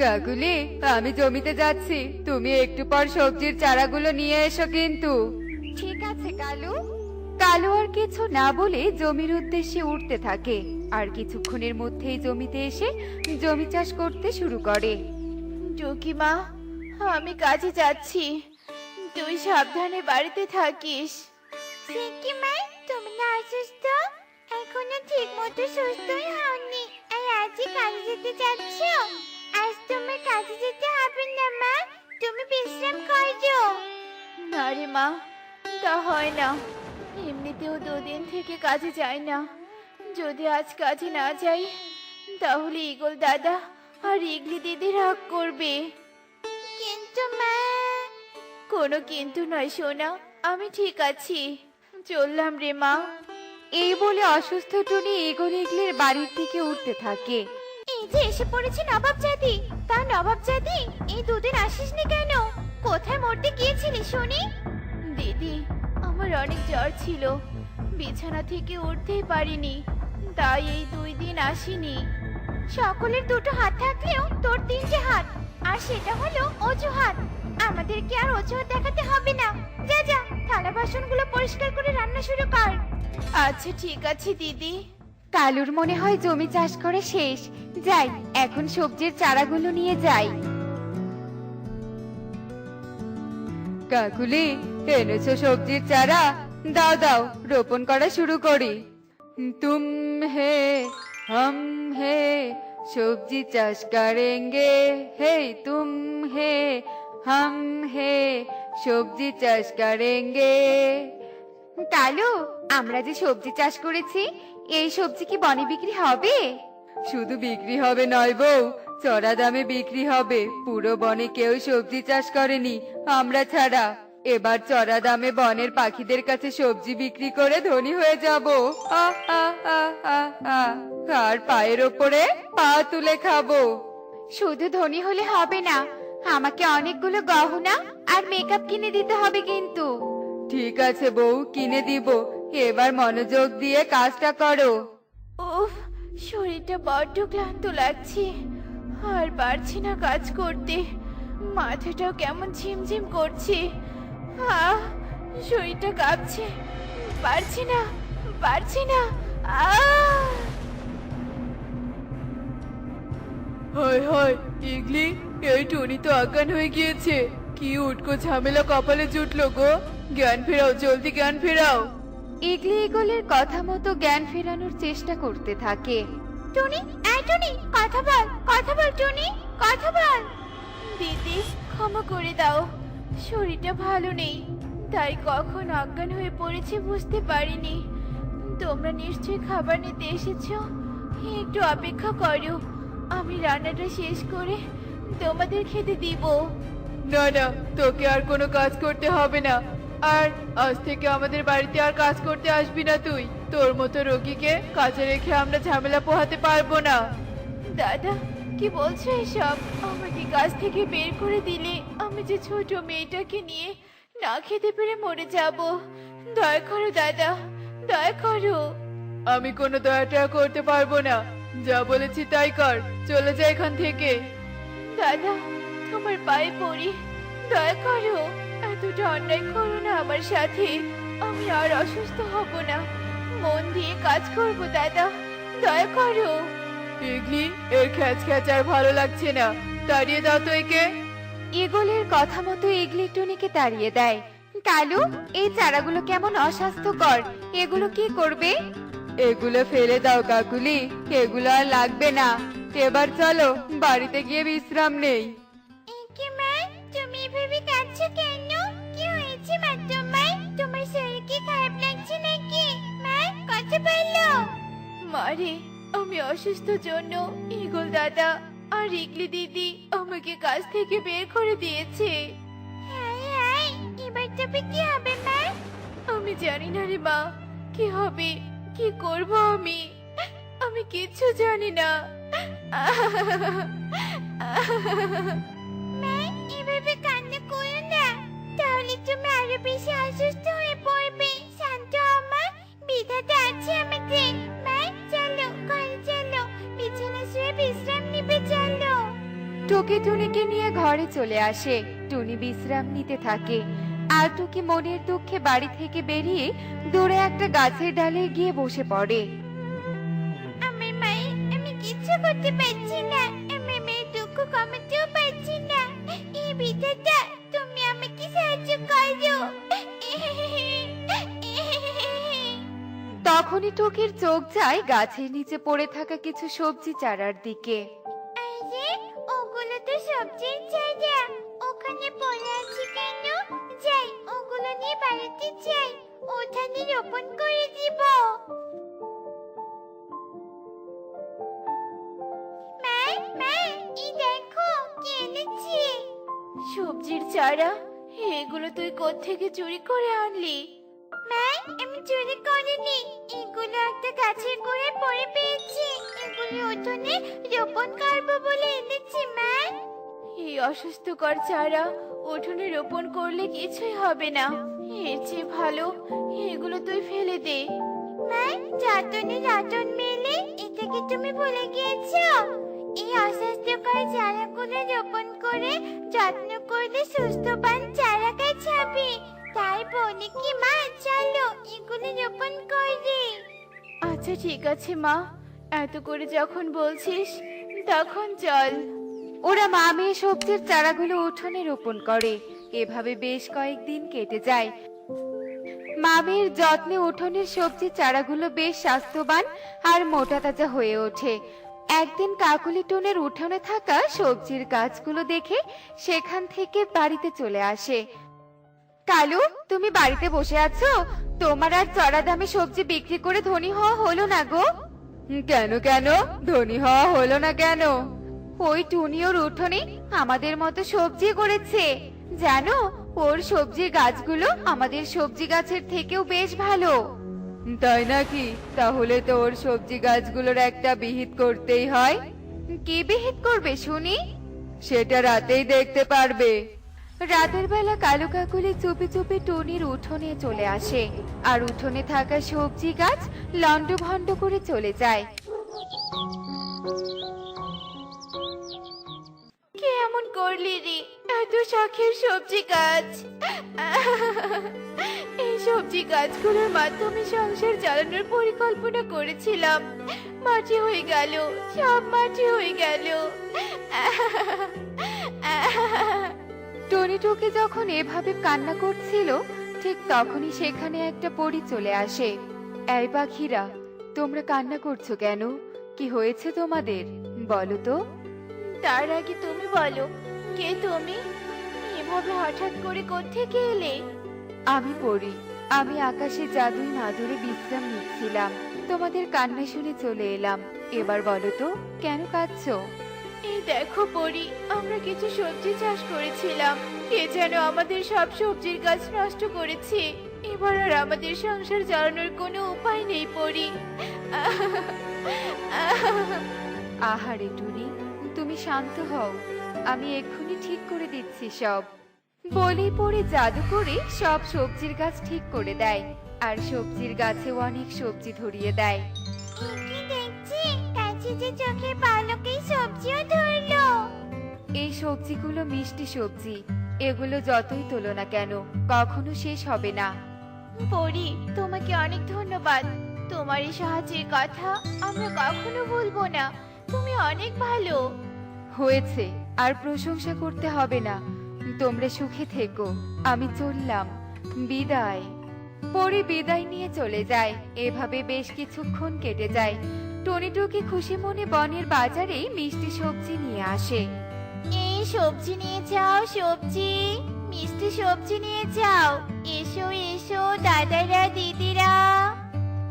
কাকুলি আমি জমিতে যাচ্ছি। তুমি একটু পর সবজির চারাগুলো নিয়ে এসো কিন্তু। ঠিক আছে কালু। কালু আর কিছু না বলে জমির উদ্দেশ্যে উঠতে থাকে। আর কিছুক্ষণের মধ্যেই জমিতে এসে জমি চাষ করতে শুরু করে। টুকি মা আমি কাজে যাচ্ছি। তুই সাবধানে বাড়িতে থাকিস। সিকি মা তুমি না অসুস্থ? এখনও ঠিক মতো সুস্থই হওনি। আর আজই কাজে যেতে যাচ্ছ আজ তোমার কাজে যেতে হবে না মা। তুমি বিশ্রাম করো না রে মা তা হয় না। এমনিতেও দুদিন থেকে কাজে যাই না। যদি আজ কাজে না যাই তাহলে ইগল দাদা আর ইগলি দিদি রাগ করবে। কিন্তু মা। কোনো কিন্তু নয় সোনা আমি ঠিক আছি। চললাম রে মা। এই বলে অসুস্থ টুনি এগোলে এগলের বাড়ির দিকে উঠতে থাকে। এই যে এসে পড়েছে নবাব জাদি তা নবাব জাদি, এই দুদিন আসিসনি কেন? কোথায় মরতে গিয়েছিলি শুনি? দিদি, আমার অনেক জ্বর ছিল। বিছানা থেকে উঠতেই পারিনি, তাই এই দুই দিন আসিনি। সকলের দুটো হাত থাকলেও তোর তিনটে হাত, আর সেটা হলো অজুহাত। আমাদেরকে আর অজুহাত দেখাতে হবে না। যা যা, থালা বাসনগুলো পরিষ্কার করে রান্না শুরু কর। আচ্ছা ঠিক আছে, দিদি। কালুর মনে হয় জমি চাষ করে শেষ। যাই, এখন সবজির চারাগুলো নিয়ে যাই। কাকুলি, এনেছো সবজির চারা? দাও দাও, রোপণ করা শুরু করি। তুম হে, হম হে, সবজি চাষ করেঙ্গে। হে, তুম হে, হম হে, সবজি চাষ করেঙ্গে। কালু, আমরা যে সবজি চাষ করেছি এই সবজি কি বনে বিক্রি হবে? শুধু বিক্রি হবে নয় বউ চড়া দামে বিক্রি হবে। পুরো বনে কেউ সবজি চাষ করেনি আমরা ছাড়া। এবার চড়া দামে বনের পাখিদের কাছে সবজি বিক্রি করে ধনী হয়ে যাব। আর পায়ের ওপরে পা তুলে খাব? শুধু ধনী হলে হবে না আমাকে অনেকগুলো গহনা আর মেকআপ কিনে দিতে হবে কিন্তু। ঠিক আছে বউ কিনে দিব। এবার মনোযোগ দিয়ে কাজটা করো। উফ শরীরটা বড্ড ক্লান্ত লাগছে। আর পারছি না কাজ করতে। মাথাটাও কেমন ঝিমঝিম করছে। আহ শরীরটা কাঁপছে। পারছি না পারছি না। হায় হায় ইগলি এই টনি তো অজ্ঞান হয়ে গিয়েছে। কি উটকো ঝামেলা কপালে জুটলো গো। জ্ঞান ফেরাও জলদি জ্ঞান ফেরাও। ইগলি ইগলের কথা মতো জ্ঞান ফেরানোর চেষ্টা করতে থাকে। টুনি এই টুনি কথা বল কথা বল টুনি কথা বল। দিদি ক্ষমা করে দাও শরীরটা ভালো নেই তাই কখন অজ্ঞান হয়ে পড়েছে বুঝতে পারিনি। তোমরা নিশ্চয়ই খাবার নিতে এসেছ একটু অপেক্ষা করো আমি রান্নাটা শেষ করে তোমাদের খেতে দিব। না না তোকে আর কোনো কাজ করতে হবে না। আর আজ থেকে আমাদের বাড়িতে আর কাজ করতে আসবি না তুই। তোর মতো রোগীকে কাজে রেখে আমরা ঝামেলা পোহাতে পারব না। দাদা কি বলছো এসব? আমাকে কাজ থেকে বের করে দিলে আমি যে ছোট মেয়েটাকে নিয়ে না খেতে পেরে মরে যাব। দয়া করো দাদা দয়া করো। আমি কোনো দয়াটা করতে পারব না। যা বলেছি তাই কর। চলে যা এখান থেকে। দাদা তোমার পায়ে পড়ি। দয়া করো। এতটা অন্যায় করো না আমার সাথে। আমি আর অসুস্থ হব না। মন দিয়ে কাজ করব দাদা। দয়া করো। ইগলি এর খ্যাচ খ্যাচ আর ভালো লাগছে না। তাড়িয়ে দাও তো একে। ইগলের কথা মতো ইগলি টুনিকে তাড়িয়ে দেয়। কালু এই চারাগুলো কেমন অস্বাস্থ্যকর। এগুলো কি করবে? এগুলো ফেলে দাও কাকুলি। এগুলো আর লাগবে না। এবার চলো বাড়িতে গিয়ে বিশ্রাম নেই। বলল মারে আমি অসুস্থ জন্য ইগল দাদা আর ইগলি দিদি আমাকে কাজ থেকে বের করে দিয়েছে। এবার তবে কি হবে মা? আমি জানি না রে মা কি হবে কি করব আমি? আমি কিচ্ছু জানি না। মা এভাবে কান্না করো না। তাহলে তুমি আরও বেশি অসুস্থ হয়ে আছে আমাদের চলো ঘরে চলো বিছানা শুয়ে বিশ্রাম নিবে চলো। টুকি টুনিকে নিয়ে ঘরে চলে আসে। টুনি বিশ্রাম নিতে থাকে। আর টুকি মনের দুঃখে বাড়ি থেকে বেরিয়ে দূরে একটা গাছের ডালে গিয়ে বসে পড়ে। আমার মাই আমি কিচ্ছু করতে পারছি না। আমার মেয়ের দুঃখ কমাতেও পারছি না। এই বিধাতা তুমি আমাকে সাহায্য করো। তখনই টুকির চোখ যায় গাছের নিচে পড়ে থাকা কিছু সবজি চারার দিকে। আরে ওগুলো তো সবজির চারা ওখানে পড়ে আছে কেন? যাই ওগুলো নিয়ে বাড়িতে যাই। ওখানে রোপণ করে দিব। এই দেখো কি এনেছি? সবজির চারা? এগুলো তুই কোত্থেকে চুরি করে আনলি? মাই আমি চুরি করিনি। এগুলো একটা গাছের গোড়ায় পড়ে পেয়েছি। এগুলো উঠোনে রোপণ করব বলে এনেছি মাই এই অসুস্থকর চারা উঠোনে রোপণ করলে কিছুই হবে না। এর চেয়ে ভালো এগুলো তুই ফেলে দে। মাই যতনে রতন মেলে এটা কি তুমি ভুলে গিয়েছো? এই অস্বাস্থ্যকর চারাগুলো রোপণ করে যত্ন করলে সুস্থবান চারা গাছ হবে। মা চলো এগুলো রোপণ করি আচ্ছা ঠিক আছে, মা। এত করে যখন বলছিস, তখন চল। ওরা মা মেয়ে সবজির চারাগুলো উঠোনে রোপণ করে। এভাবে বেশ কয়েকদিন কেটে যায়। মা মেয়ের যত্নে উঠোনের সবজির চারাগুলো বেশ স্বাস্থ্যবান আর মোটা তাজা হয়ে ওঠে। একদিন কাকুলি টুনের উঠোনে থাকা সবজির গাছগুলো দেখে সেখান থেকে বাড়িতে চলে আসে। কালু, তুমি বাড়িতে বসে আছো? তোমার আর চড়া দামে সবজি বিক্রি করে ধনী হওয়া হলো না গো। কেন কেন? ধনী হওয়া হলো না কেন? ওই টুনি ওর উঠোনে আমাদের মতো সবজি করেছে। জানো, ওর সবজির গাছগুলো আমাদের সবজি গাছের থেকেও বেশ ভালো। তাই নাকি? তাহলে তো ওর সবজি গাছগুলোর একটা বিহিত করতেই হয়। কি বিহিত করবে, শুনি? সেটা রাতেই দেখতে পারবে। রাতের বেলা কালো কাকুলি চুপি চুপি টুনির উঠোনে চলে আসে। আর উঠোনে থাকা সবজি গাছ লন্ড ভন্ড করে চলে যায়। কে এমন করলি রে? এত শখের সবজি গাছ। এই সবজি গাছগুলোর মাধ্যমে সংসার চালানোর পরিকল্পনা করেছিলাম। মাটি হয়ে গেল, সব মাটি হয়ে গেল। টনি টুকি যখন এভাবে কান্না করছিল ঠিক তখনই সেখানে একটা পরী চলে আসে। এই পাখিরা তোমরা কান্না করছ কেন? কি হয়েছে তোমাদের? বলো তো। তার আগে তুমি বলো কে তুমি? এভাবে হঠাৎ করে কোত্থেকে এলে? আমি পড়ি আমি আকাশে জাদুই মাধুরে বিশ্রাম নিচ্ছিলাম। তোমাদের কান্না শুনে চলে এলাম। এবার বলো তো কেন কাঁদছো? এই দেখো পরি, আমরা কিছু সবজি চাষ করেছিলাম। কে যেন আমাদের সব সবজির গাছ নষ্ট করেছে। এবার আর আমাদের সংসার চালানোর কোনো উপায় নেই পরি। আহারে টুনি, তুমি শান্ত হও। আমি এক্ষুনি ঠিক করে দিচ্ছি সব। বলি পরে জাদু করে সব সবজির গাছ ঠিক করে দেয়, আর সবজির গাছে অনেক সবজি ধরিয়ে দেয়। কাছে যে চোখের পালকেই সবজিও ধরলো। এই সবজিগুলো মিষ্টি সবজি এগুলো যতই তোলো না কেন কখনো শেষ হবে না। পরি তোমাকে অনেক ধন্যবাদ। তোমার এই সাহায্যের কথা আমরা কখনো ভুলবো না। তুমি অনেক ভালো। হয়েছে আর প্রশংসা করতে হবে না। তোমরা সুখে থেকো আমি চললাম। বিদায়। পরে বিদায় নিয়ে চলে যায় এভাবে বেশ কিছুক্ষণ কেটে যায়। টনি টুকি খুশি মনে বনের বাজারে মিষ্টি সবজি নিয়ে আসে। এই সবজি নিয়ে যাও সবজি। মিষ্টি সবজি নিয়ে যাও। এসো এসো দাদারা দিদিরা।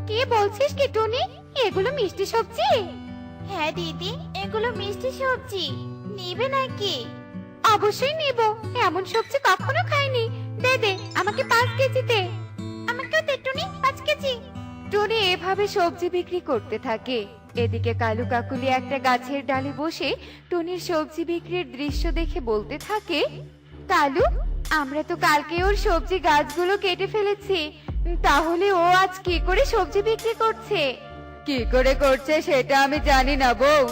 কি বলছিস কি টনি? এগুলো মিষ্টি সবজি? হ্যাঁ দিদি এগুলো মিষ্টি সবজি। নিবে নাকি? অবশ্যই নেব। এমন সবজি কখনো খাইনি। দে দে আমাকে পাঁচ কেজি দে। আমাকেও তেটুনি পাঁচ কেজি। টনি এভাবে সবজি বিক্রি করতে থাকে। এদিকে কালু কাকুলি একটা গাছের ডালে বসে টনির সবজি বিক্রির দৃশ্য দেখে বলতে থাকে, কালু, আমরা তো কালকে ওর সবজি গাছগুলো কেটে ফেলেছি। তাহলে ও আজ কি করে সবজি বিক্রি করছে? কি করে করছে সেটা আমি জানি না বউ।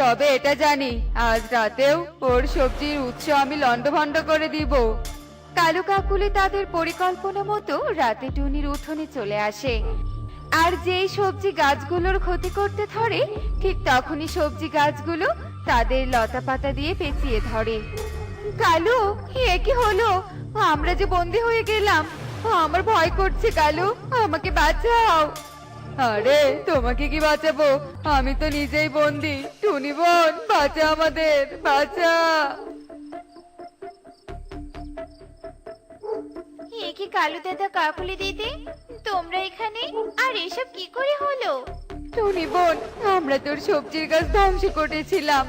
তবে এটা জানি, আজ রাতেও ওর সবজির উৎস আমি লন্ডভন্ড করে দিব। কালু কাকুলি তাদের পরিকল্পনা মতো রাতে টুনির উঠোনে চলে আসে। আর যেই সবজি গাছগুলোর ক্ষতি করতে ধরে, ঠিক তখনই সবজি গাছগুলো তাদের লতা পাতা দিয়ে পেঁচিয়ে ধরে। কালু, এ কি হলো? আমরা যে বন্দি হয়ে গেলাম। আমার ভয় করছে, কালু। আমাকে বাঁচাও। আরে, তোমাকে কি বাঁচাবো? আমি তো নিজেই বন্দি। টুনি বোন, বাঁচা আমাদের। বাঁচা। এ কি কালু দাদা কাকুলি দিদি? তোমরা এখানে? আর এসব কি করে হলো? টুনি বোন আমরা তোর সবজির গাছ ধ্বংস করেছিলাম।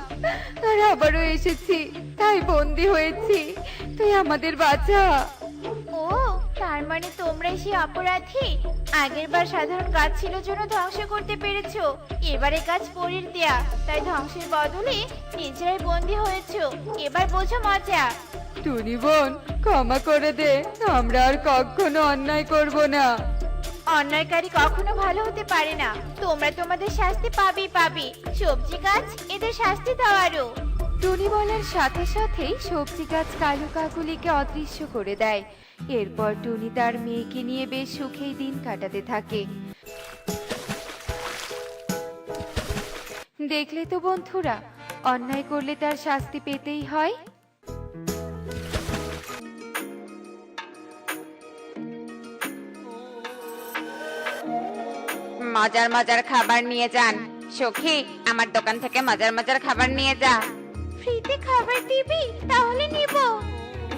আর আবারও এসেছি তাই বন্দি হয়েছি। তুই আমাদের বাঁচা। ও তার মানে তোমরাই সেই অপরাধী? আগের বার সাধারণ গাছ ছিল জন্য ধ্বংস করতে পেরেছ। এবারে গাছ পরির দেয়া তাই ধ্বংসের বদলে নিজেরাই বন্দী হয়েছো। এবার বোঝো মজা। টুনি বোন ক্ষমা করে দে। আমরা আর কখনো অন্যায় করব না। অন্যায়কারী কখনো ভালো হতে পারে না। তোমরা তোমাদের শাস্তি পাবেই পাবে। সবজি গাছ এদের শাস্তি দাও আরও টুনি বলার সাথে সাথেই সবজি গাছ কালু কাকুলিকে অদৃশ্য করে দেয়। এরপর টুনি তার মেয়েকে নিয়ে বেশ সুখেই দিন কাটাতে থাকে। দেখলে তো বন্ধুরা অন্যায় করলে তার শাস্তি পেতেই হয়। মজার মজার খাবার নিয়ে যান। সখী আমার দোকান থেকে মজার মজার খাবার নিয়ে যা। ফ্রিতে খাবার দিবি? তাহলে নিব।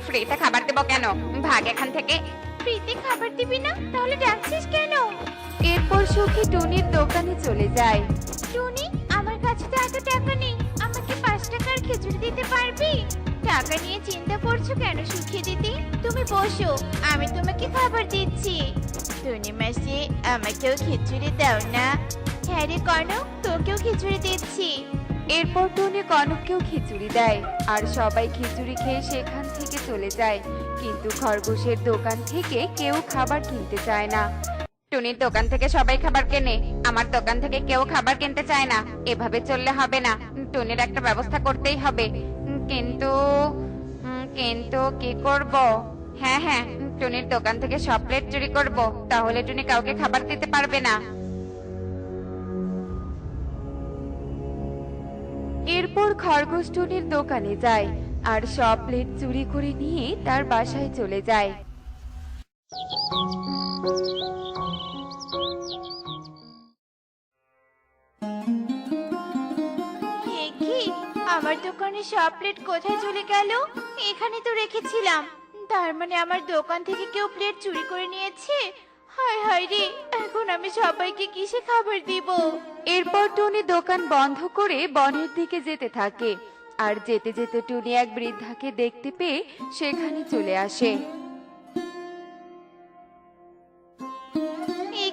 ফ্রিতে খাবার দেবো কেন? ভাগ এখান থেকে। ফ্রিতে খাবার দিবি না? তাহলে ডাকছিস কেন? এরপর সুখী টুনির দোকানে চলে যায়। টুনি আমার কাছে তো এত টাকা নেই। আমাকে পাঁচ টাকার খিচুড়ি দিতে পারবি? টাকা নিয়ে চিন্তা করছ কেন সুখী দিদি? তুমি বসো আমি তোমাকে খাবার দিচ্ছি। টুনি মাসি আমাকেও খিচুড়ি দাও না। হ্যাঁ রে কনক, তোকেও খিচুড়ি দিচ্ছি। এরপর টুনি কনককেও খিচুড়ি দেয়, আর সবাই খিচুড়ি খেয়ে সেখান থেকে চলে যায়। কিন্তু খরগোশের দোকান থেকে কেউ খাবার কিনতে চায় না। টুনির দোকান থেকে সবাই খাবার কেনে, আমার দোকান থেকে কেউ খাবার কিনতে চায় না। এভাবে চললে হবে না, টুনির একটা ব্যবস্থা করতেই হবে। কিন্তু কিন্তু কি করব? হ্যাঁ হ্যাঁ টুনির দোকান থেকে সব প্লেট চুরি করব, তাহলে টুনি কাউকে খাবার দিতে পারবে না। এরপর খরগোশ টুনির দোকানে যায় আর সব প্লেট চুরি করে নিয়ে তার বাসায় চলে যায়। আমার দোকানে সব প্লেট কোথায় চলে গেল? এখানে তো রেখেছিলাম। তার মানে আমার দোকান থেকে কেউ প্লেট চুরি করে নিয়েছে? হায় হায় রে এখন আমি সবাইকে কিসে খাবার দিব? এরপর টুনি দোকান বন্ধ করে বনের দিকে যেতে থাকে। আর যেতে যেতে টুনি এক বৃদ্ধাকে দেখতে পেয়ে সেখানে চলে আসে।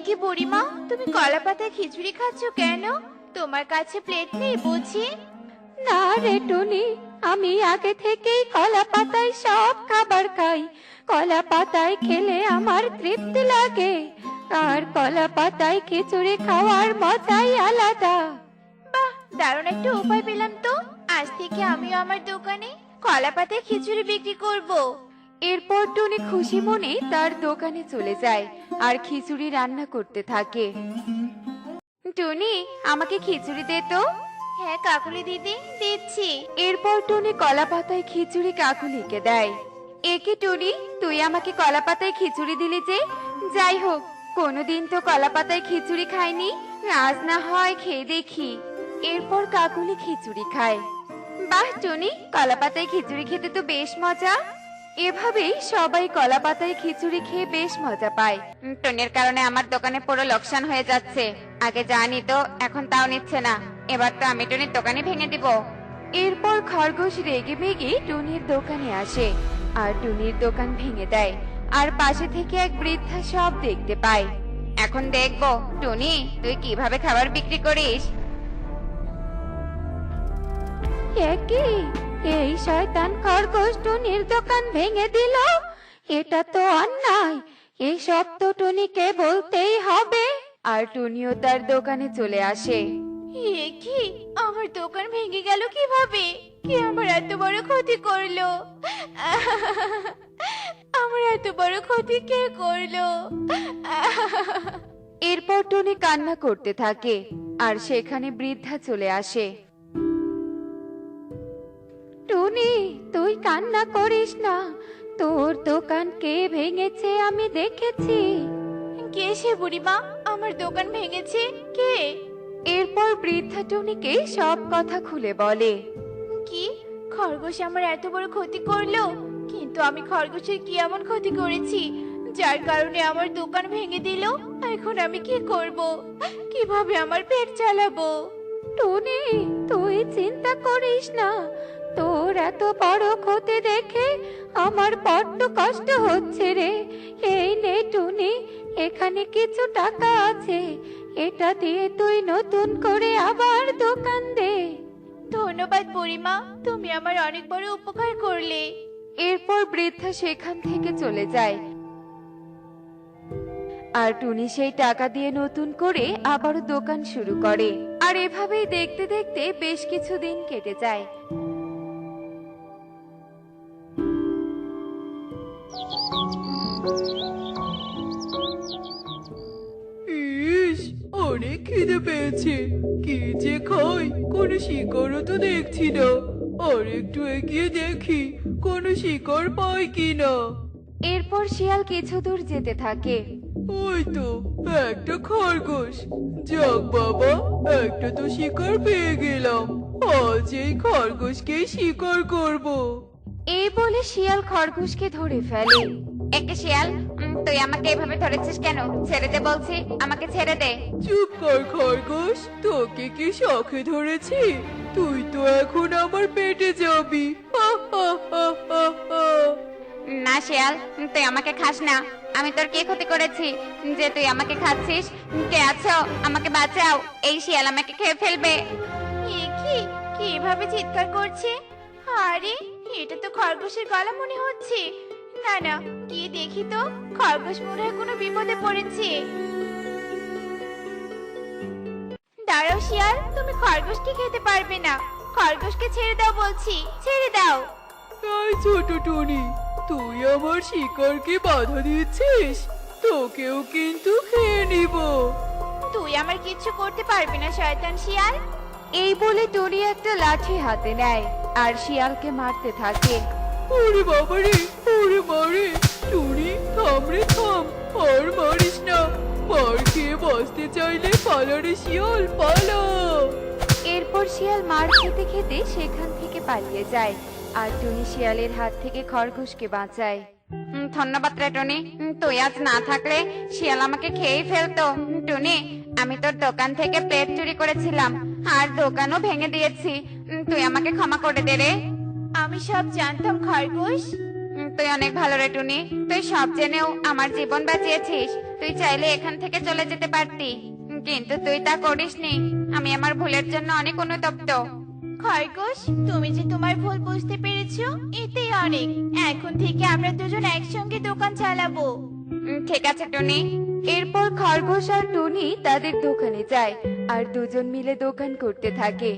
কি বুড়িমা তুমি কলা পাতায় খিচুড়ি খাচ্ছ কেন? তোমার কাছে প্লেট নেই বুঝি? না রে টুনি আমি আগে থেকেই কলা পাতায় সব খাবার খাই। কলা পাতায় খেলে আমার তৃপ্তি লাগে। আর কলা পাতায় খিচুড়ি খাওয়ার মজাই আলাদা। বাহ দারুণ একটা উপায় পেলাম তো। আজ থেকে আমিও আমার দোকানে কলা পাতায় খিচুড়ি বিক্রি করব। এরপর টুনি খুশি মনে তার দোকানে চলে যায় আর খিচুড়ি রান্না করতে থাকে। টুনি আমাকে খিচুড়ি দে তো। হ্যাঁ কাকুলি দিদি, দিচ্ছি। এরপর টুনি কলা পাতায় খিচুড়ি কাকুলিকে দেয়। একে টুনি, তুই আমাকে কলা পাতায় খিচুড়ি দিলি যে? যাই হোক, কোনোদিন তো কলা পাতায় খিচুড়ি খাইনি। আজ না হয় খেয়ে দেখি। এরপর কাকুলি খিচুড়ি খায়। বাহ, টুনি কলা পাতায় খিচুড়ি খেতে তো বেশ মজা। এভাবেই সবাই কলা পাতায় খিচুড়ি খেয়ে বেশ মজা পায়। টুনির কারণে আমার দোকানে পুরো লোকসান হয়ে যাচ্ছে। আগে জানি তো এখন তাও নিচ্ছে না। এবার তো আমি টুনির দোকানে ভেঙে দিব। এরপর খরগোশ রেগে মেগে টুনির দোকানে আসে আর টুনির দোকান ভেঙে দেয় আর পাশে থেকে এক বৃদ্ধা সব দেখতে পায়। এখন দেখব টুনি তুই কীভাবে খাবার বিক্রি করিস? একই এই শয়তান খরগোশ টুনির দোকান ভেঙে দিল। এটা তো অন্যায়। এসব তো টুনিকে বলতেই হবে। আর টুনিও তার দোকানে চলে আসে। এ কি? আমার দোকান ভেঙে গেল কীভাবে? কে আমার এত বড় ক্ষতি করল? আমার এত বড় ক্ষতি কে করল? এরপর টনি কান্না করতে থাকে আর সেখানে বৃদ্ধা চলে আসে। টনি তুই কান্না করিস না। তোর দোকান কে ভেঙেছে আমি দেখেছি। কে সে বুড়িমা? আমার দোকান ভেঙেছে কে? এরপর বৃদ্ধা টনিকে সব কথা খুলে বলে। কি? খরগোশ আমার এত বড় ক্ষতি করল? কিন্তু আমি খরগোশের কি এমন ক্ষতি করেছি? যার কারণে আমার দোকান ভেঙে দিল? এখন আমি কি করব? কীভাবে আমার পেট চালাবো? টনি তুই চিন্তা করিস না। তোর এত বড় ক্ষতি দেখে আমার বড্ড কষ্ট হচ্ছে রে। এই নে টুনি এখানে কিছু টাকা আছে। এটা দিয়ে তুই নতুন করে আবার দোকান দে। ধন্যবাদ বুড়িমা তুমি আমার অনেক বড় উপকার করলে। এরপর বৃদ্ধা সেখান থেকে চলে যায়। আর টুনি সেই টাকা দিয়ে নতুন করে আবারও দোকান শুরু করে। আর এভাবেই দেখতে দেখতে বেশ কিছু দিন কেটে যায়। ইস অনেক খিদে পেয়েছে। কি যে খাই কোনো শিকড়ও তো দেখছি না। আর একটু এগিয়ে দেখি কোনো শিকড় পাই কিনা এরপর শিয়াল কিছু দূর যেতে থাকে। ওই তো একটা খরগোশ। যাক বাবা একটা তো শিকার পেয়ে গেলাম। আজ এই খরগোশকে শিকার করব। এই বলে শিয়াল খরগোশকে ধরে ফেলে। একে শিয়াল? উম, তুই আমাকে এভাবে ধরেছিস কেন? ছেড়ে দে বলছি আমাকে ছেড়ে দে। চুপ কর খরগোশ তোকে কি শখে ধরেছি? তুই তো এখন আমার পেটে যাবি। হা, হা, হা, হা, হা। না শিয়াল তুই আমাকে খাস না। আমি তোর কি ক্ষতি করেছি? যে তুই আমাকে খাচ্ছিস কে আছো? আমাকে বাঁচাও। এই শিয়াল আমাকে খেয়ে ফেলবে। কি? কি এভাবে চিৎকার করছে? আরে এটা তো খরগোশের গলা মনে হচ্ছে। না না গিয়ে দেখি তো খরগোশ মনে হয় কোনো বিপদে পড়েছে। দাঁড়াও শিয়াল তুমি খরগোশকে খেতে পারবে না। খরগোশকে ছেড়ে দাও বলছি ছেড়ে দাও। এই ছোট টনি তুই আমার শিকারকে বাধা দিচ্ছিস? তোকেও কিন্তু খেয়ে নিব। তুই আমার কিচ্ছু করতে পারবি না শয়তান শিয়াল। এই বলে টনি একটা লাঠি হাতে নেয় আর শিয়ালকে মারতে থাকে। ওরে বাবারে ওরে মারে টুনি থাম রে থাম আর মারিস না। মার খেয়ে বাঁচতে চাইলে পালারে শিয়াল পালা। এরপর শিয়াল মার খেতে খেতে সেখান থেকে পালিয়ে যায় আর টুনি শিয়ালের হাত থেকে খরগোশকে বাঁচায়। ধন্যবাদ রে টনি তুই আজ না থাকলে শিয়াল আমাকে খেয়েই ফেলতো। টনি আমি তোর দোকান থেকে প্লেট চুরি করেছিলাম। আর দোকানও ভেঙে দিয়েছি। উম, তুই আমাকে ক্ষমা করে দে রে। আমি সব জানতাম খরগোশ। উম, তুই অনেক ভালো রে টুনি। তুই সব জেনেও আমার জীবন বাঁচিয়েছিস। তুই চাইলে এখান থেকে চলে যেতে পারতি। উম, কিন্তু তুই তা করিসনি। আমি আমার ভুলের জন্য অনেক অনুতপ্ত। খরগোশ তুমি যে তোমার ভুল বুঝতে পেরেছ এতেই অনেক। এখন থেকে আমরা দুজন একসঙ্গে দোকান চালাবো। ঠিক আছে, টুনি। এরপর খরগোশ আর টুনি তাদের দোকানে যায় আর দুজন মিলে দোকান করতে থাকে।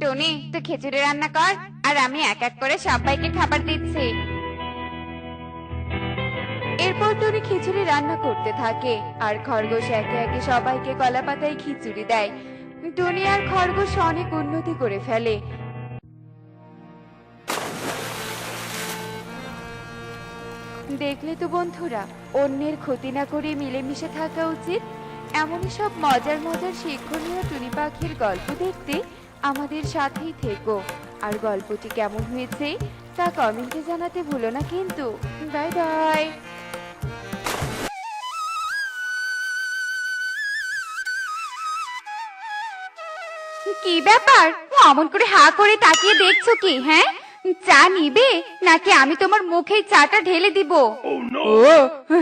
টুনি, তুই খিচুড়ি রান্না কর আর আমি এক এক করে সবাইকে খাবার দিচ্ছি। এরপর টুনি খিচুড়ি রান্না করতে থাকে আর খরগোশ একে একে সবাইকে কলা পাতায় খিচুড়ি দেয়। টুনি আর খরগোশ অনেক উন্নতি করে ফেলে। দেখলে তো বন্ধুরা, অন্যের ক্ষতি না করে মিলেমিশে থাকা উচিত। এমনই সব মজার মজার শিক্ষণীয় টুনি পাখির গল্প দেখতে আমাদের সাথেই থেকো। আর গল্পটি কেমন হয়েছে তা কমেন্টে জানাতে ভুলো না কিন্তু। Bye bye. কি ব্যাপার? অমন করে হা করে তাকিয়ে দেখছ কি হ্যাঁ? চা নিবে? নাকি আমি তোমার মুখে চাটা ঢেলে দিব? ও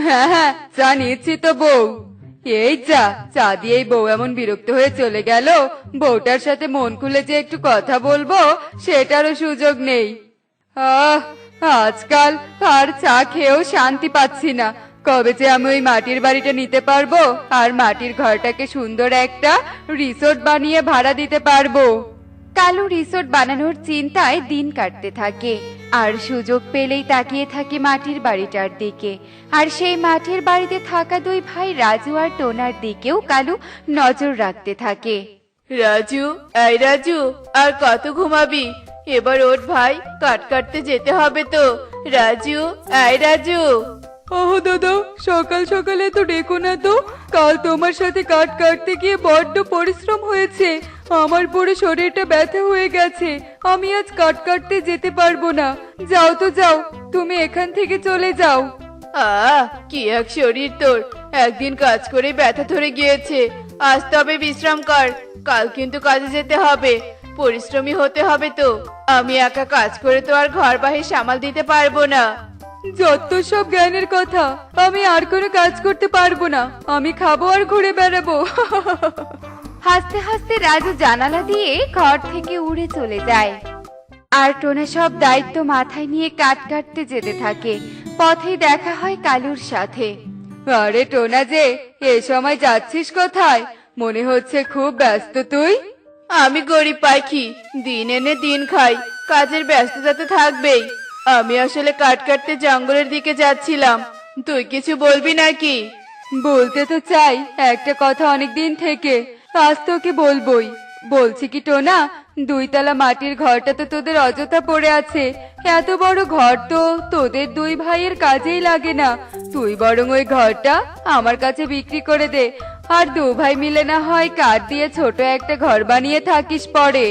হ্যাঁ হ্যাঁ চা নিয়েছি তো বউ। এই চা চা দিয়েই বউ এমন বিরক্ত হয়ে চলে গেল। বউটার সাথে মন খুলে যে একটু কথা বলব সেটারও সুযোগ নেই। আহ আজকাল আর চা খেয়েও শান্তি পাচ্ছি না। কবে যে আমি ওই মাটির বাড়িটা নিতে পারব আর মাটির ঘরটাকে সুন্দর একটা রিসোর্ট বানিয়ে ভাড়া দিতে পারব। কালু রিসোর্ট বানানোর চিন্তায় দিন কাটতে থাকে, আর সুযোগ পেলেই তাকিয়ে থাকে মাটির বাড়িটার দিকে। আর সেই মাটির বাড়িতে থাকা দুই ভাই রাজু আর টোনার দিকেও কালু নজর রাখতে থাকে। রাজু এই রাজু, আর কত ঘুমাবি? এবার ওঠ ভাই কাট কাটতে যেতে হবে তো। রাজু এই রাজু। ওহ, দাদা, সকাল সকালে তো ডেকো না তো। কাল তোমার সাথে কাট কাটতে গিয়ে বড্ড পরিশ্রম হয়েছে। আমার পুরো শরীরটা ব্যথা হয়ে গেছে। আমি আজ কাট কাটতে যেতে পারব না। যাও তো, যাও। তুমি এখান থেকে চলে যাও। আহ, কি এক শরীর তোর। একদিন কাজ করে ব্যথা ধরে গিয়েছে। আজ তবে বিশ্রাম কর। কাল কিন্তু কাজে যেতে হবে। পরিশ্রমী হতে হবে তো। আমি একা কাজ করে তো আর ঘর বাহির সামাল দিতে পারব না। যত সব জ্ঞানের কথা আমি আর কোনো কাজ করতে পারব না। আমি খাব আর ঘুরে বেড়াবো। হাসতে হাসতে রাজু জানালা দিয়ে ঘর থেকে উড়ে চলে যায়। আর টোনা সব দায়িত্ব মাথায় নিয়ে কাট কাটতে যেতে থাকে। পথেই দেখা হয় কালুর সাথে। আরে টোনা যে এ সময় যাচ্ছিস কোথায়? মনে হচ্ছে খুব ব্যস্ত তুই। আমি গরিব পাখি দিন এনে দিন খাই। কাজের ব্যস্ততা তো থাকবেই। আমি আসলে কাট কাটতে জঙ্গলের দিকে যাচ্ছিলাম। তুই কিছু বলবি নাকি? বলতে তো চাই একটা কথা অনেক দিন থেকে। আজ তোকে বলবোই। বলছি কি টোনা দুইতলা মাটির ঘরটা তো তোদের অযথা পড়ে আছে। এত বড় ঘর তো তোদের দুই ভাইয়ের কাজেই লাগে না। তুই বরং ওই ঘরটা আমার কাছে বিক্রি করে দে। আর দু ভাই মিলে না হয় কাঠ দিয়ে ছোট একটা ঘর বানিয়ে থাকিস পরে।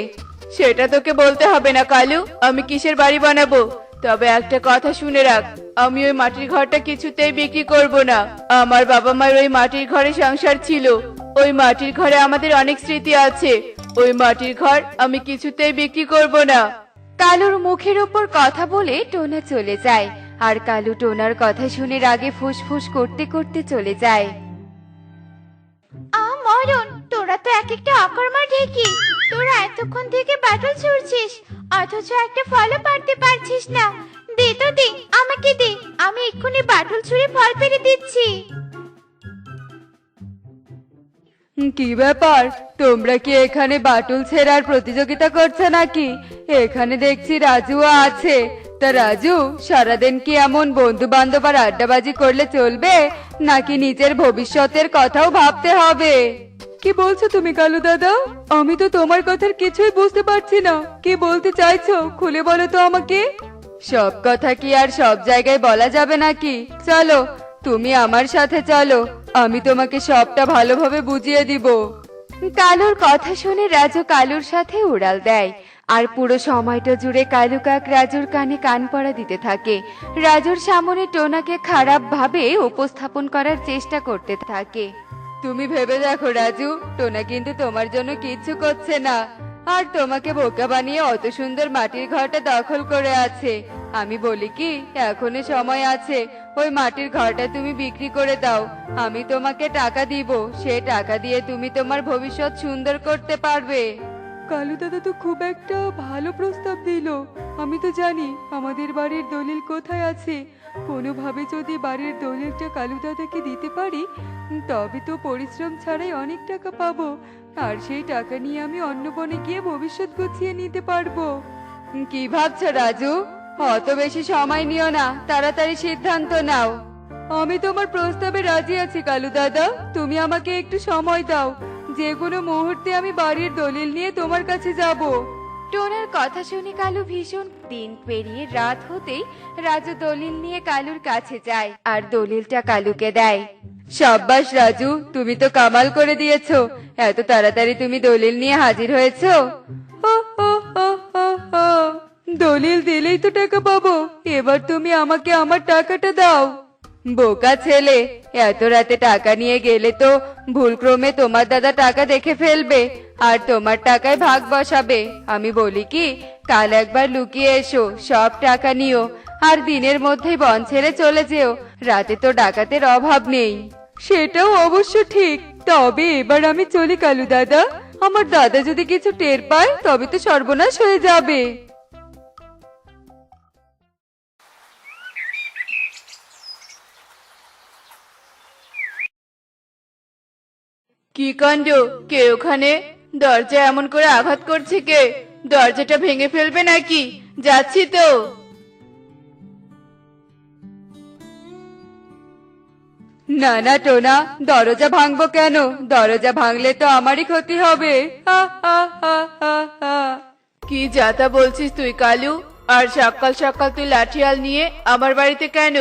সেটা তোকে বলতে হবে না কালু। আমি কিসের বাড়ি বানাবো? তবে একটা কথা শুনে রাখ আমি ওই মাটির ঘরটা কিছুতেই বিক্রি করব না। আমার বাবা মায়ের ওই মাটির ঘরে সংসার ছিল। ওই মাটির ঘরে আমাদের অনেক স্মৃতি আছে। ওই মাটির ঘর আমি কিছুতেই বিক্রি করব না। কালুর মুখের ওপর কথা বলে টোনা চলে যায় আর কালু টোনার কথা শুনে রাগে ফুসফুস করতে করতে চলে যায়। আ মরণ! তোরা তো এক একটা অকর্মা ঢেকি। তোরা এতক্ষণ থেকে বাটল ছুড়ছিস, অথচ একটা ফলও পারতে পারছিস না। দে তো দে, আমাকে দে, আমি এক্ষুনি বাটল ছুঁড়ে ফল পেরে দিচ্ছি। কি ব্যাপার? তোমরা কি এখানে বাটুল ছেড়ার প্রতিযোগিতা করছ নাকি? এখানে দেখছি রাজুও আছে। তা রাজু, সারাদিন কি এমন বন্ধু বান্ধব আর আড্ডাবাজি করলে চলবে? নাকি নিজের ভবিষ্যতের কথাও ভাবতে হবে? কি বলছো তুমি কালু দাদা? আমি তো তোমার কথার কিছুই বুঝতে পারছি না। কি বলতে চাইছো? খুলে বলো তো আমাকে। সব কথা কি আর সব জায়গায় বলা যাবে নাকি? চলো তুমি আমার সাথে চলো। আমি তোমাকে সবটা ভালোভাবে বুঝিয়ে দিব। কালুর কথা শুনে রাজু কালুর সাথে উড়াল দেয়। আর পুরো সময়টা জুড়ে কালু কাক রাজুর কানে কান পড়া দিতে থাকে। রাজুর সামনে টোনাকে খারাপ ভাবে উপস্থাপন করার চেষ্টা করতে থাকে। তুমি ভেবে দেখো, রাজু। টোনা কিন্তু তোমার জন্য কিচ্ছু করছে না। আর তোমাকে বোকা বানিয়ে অত সুন্দর মাটির ঘরটা দখল করে আছে। আমি বলি কি এখনও সময় আছে। ওই মাটির ঘরটা তুমি বিক্রি করে দাও। আমি তোমাকে টাকা দিব। সে টাকা দিয়ে তুমি তোমার ভবিষ্যৎ সুন্দর করতে পারবে। কালু দাদা তো খুব একটা ভালো প্রস্তাব দিল। আমি তো জানি আমাদের বাড়ির দলিল কোথায় আছে। কোনোভাবে যদি বাড়ির দলিলটা কালু দাদাকে দিতে পারি তবে তো পরিশ্রম ছাড়াই অনেক টাকা পাবো। আর সেই টাকা নিয়ে আমি অন্য বনে গিয়ে ভবিষ্যৎ গুছিয়ে নিতে পারব। কি ভাবছ রাজু? অত বেশি সময় নিও না তাড়াতাড়ি সিদ্ধান্ত নাও। আমি তোমার প্রস্তাবে রাজি আছি কালু দাদা। তুমি আমাকে একটু সময় দাও। যে কোনো মুহূর্তে আমি বাড়ির দলিল নিয়ে তোমার কাছে যাব। টোনার কথা শুনে কালু ভীষণ দিন পেরিয়ে রাত হতেই রাজু দলিল নিয়ে কালুর কাছে যায় আর দলিলটা কালুকে দেয়। সাব্বাস রাজু, তুমি তো কামাল করে দিয়েছ। এত তাড়াতাড়ি তুমি দলিল নিয়ে হাজির হয়েছো। দলিল দিলেই তো টাকা পাবো। এবার তুমি আমাকে আমার টাকাটা দাও। বোকা ছেলে, এত রাতে টাকা নিয়ে গেলে তো ভুলক্রমে তোমার দাদা টাকা দেখে ফেলবে, আর তোমার টাকায় ভাগ বসাবে। আমি বলি কি, কাল একবার লুকিয়ে এসো, সব টাকা নিও, আর দিনের মধ্যেই বন ছেড়ে চলে যেও, রাতে তো ডাকাতের অভাব নেই। সেটাও অবশ্য ঠিক, তবে এবার আমি চলি কালু দাদা। আমার দাদা যদি কিছু টের পায়, তবে তো সর্বনাশ হয়ে যাবে। কি কাণ্ড? কে ওখানে? দরজা এমন করে আঘাত করছে কে? দরজাটা ভেঙে ফেলবে নাকি? যাচ্ছি তো। না না, টোনা, দরজা ভাঙবো কেন? দরজা ভাঙলে তো আমারই ক্ষতি হবে। কি যাতা বলছিস তুই, কালু? আর সকাল সকাল তুই লাঠিয়াল নিয়ে আমার বাড়িতে কেন।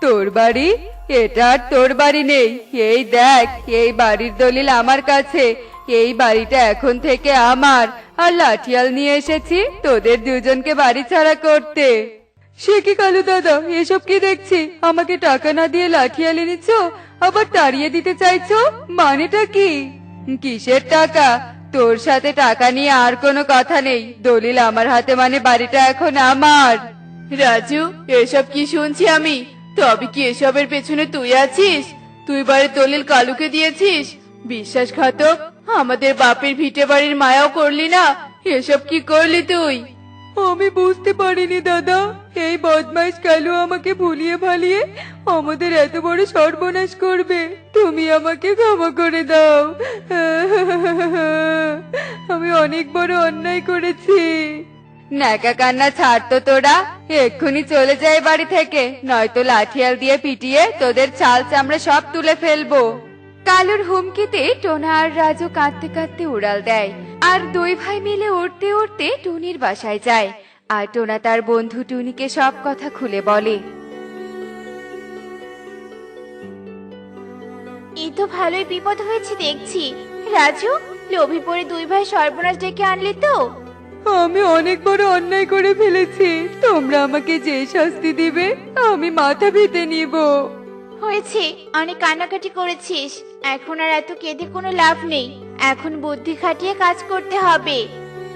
তোর বাড়ি? এটা আর তোর বাড়ি নেই। এই দেখ, এই বাড়ির দলিল আমার কাছে। এই বাড়িটা এখন থেকে আমার। আর লাঠিয়াল নিয়ে এসেছি তোদের দুজনকে বাড়ি ছাড়া করতে। সে কি কালু দাদা, এসব কি দেখছি? আমাকে টাকা না দিয়ে লাঠিয়াল এনেছ? আবার তাড়িয়ে দিতে চাইছো? মানেটা কি? কিসের টাকা? তোর সাথে টাকা নিয়ে আর কোনো কথা নেই। দলিল আমার হাতে মানে বাড়িটা এখন আমার। রাজু, এসব কি শুনছি আমি? তবে কি এসবের পেছনে তুই আছিস? তুই বাড়ির দলিল কালুকে দিয়েছিস? বিশ্বাসঘাতক, আমাদের বাপের ভিটে বাড়ির মায়াও করলি না। এসব কি করলি তুই? আমি বুঝতে পারিনি দাদা। এই বদমাইশ কালু আমাকে ভুলিয়ে ভালিয়ে আমাদের এত বড় সর্বনাশ করবে। তুমি আমাকে ক্ষমা করে দাও। আমি অনেক বড় অন্যায় করেছি। ন্যাকা কান্না ছাড়তো তোরা। এক্ষুনি চলে যায় বাড়ি থেকে। নয়তো লাঠিয়াল দিয়ে পিটিয়ে তোদের চাল চামড়া সব তুলে ফেলব। কালুর হুমকিতে টোনা আর রাজু কাঁদতে কাঁদতে উড়াল দেয়। আর দুই ভাই মিলে উড়তে উড়তে টুনির বাসায় যায়। আর টোনা তার বন্ধু টুনিকে সব কথা খুলে বলে। এই তো ভালোই বিপদ হয়েছে দেখছি। রাজু, লোভে পড়ে দুই ভাই সর্বনাশ ডেকে আনলি তো? আমি অনেক বড় অন্যায় করে ফেলেছি। তোমরা আমাকে যে শাস্তি দিবে আমি মাথা পেতে নিব। হয়েছে অনেক কান্নাকাটি করেছিস। এখন আর এত কেঁদে কোনো লাভ নেই। এখন বুদ্ধি খাটিয়ে কাজ করতে হবে।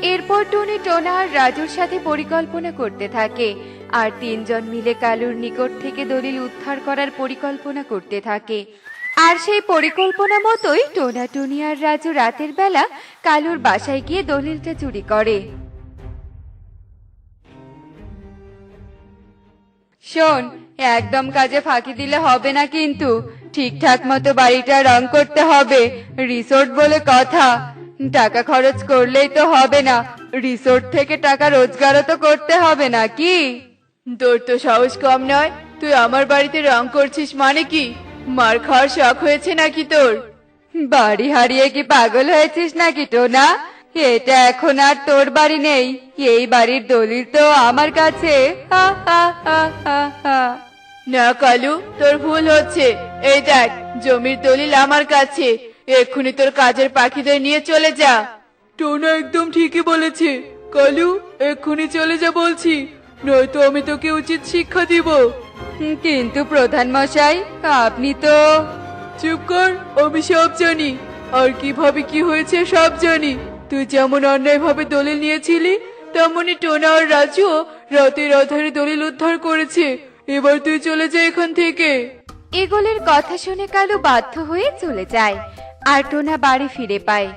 এরপর টুনি টোনা আর রাজুর সাথে পরিকল্পনা করতে থাকে। আর তিনজন মিলে কালুর নিকট থেকে দলিল উদ্ধার করার পরিকল্পনা করতে থাকে। আর সেই পরিকল্পনা মতোই টোনা টুনি আর রাজু রাতের বেলা কালুর বাসায় গিয়ে দলিলটা চুরি করে। শোন, একদম কাজে ফাঁকি দিলে হবে না কিন্তু। ঠিকঠাক মতো বাড়িটা রং করতে হবে, রিসোর্ট বলে কথা। টাকা খরচ করলেই তো হবে না, রিসোর্ট থেকে টাকা রোজগারও তো করতে হবে নাকি? তোর তো সাহস কম নয়, তুই আমার বাড়িতে রং করছিস মানে কি? মার খাওয়ার শখ হয়েছে নাকি তোর? বাড়ি হারিয়ে কি পাগল হয়েছিস নাকি টোনা এটা এখন আর তোর বাড়ি নেই। এই বাড়ির দলিল তো আমার কাছে। না, কালু, তোর ভুল হচ্ছে। এই দেখ, জমির দলিল আমার কাছে। এক্ষুনি তোর কাজের পাখিদের নিয়ে চলে যা। টোনা একদম ঠিকই বলেছে। কালু, এক্ষুনি চলে যা বলছি। নয়তো আমি তোকে উচিত শিক্ষা দিব। কিন্তু প্রধান মশাই, আপনি তো চুপ কর, আমি সব জানি। আর কীভাবে কি হয়েছে সব জানি। তুই যেমন অন্যায় ভাবে দলিল নিয়েছিলি তেমনই টোনা আর রাজুও রাতের আধারে দলিল উদ্ধার করেছে। এবার তুই চলে যা এখান থেকে। এগুলির কথা শুনে কালু বাধ্য হয়ে চলে যায়, আর টোনা বাড়ি ফিরে পায়।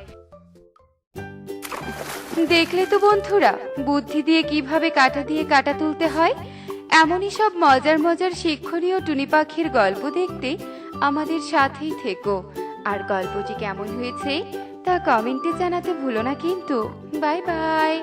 দেখলে তো বন্ধুরা, বুদ্ধি দিয়ে কীভাবে কাটা দিয়ে কাটা তুলতে হয় এমনই সব মজার মজার শিক্ষণীয় টুনি পাখির গল্প দেখতে আমাদের সাথেই থেকো। আর গল্পটি কেমন হয়েছে তা কমেন্টে জানাতে ভুলো না কিন্তু। Bye bye.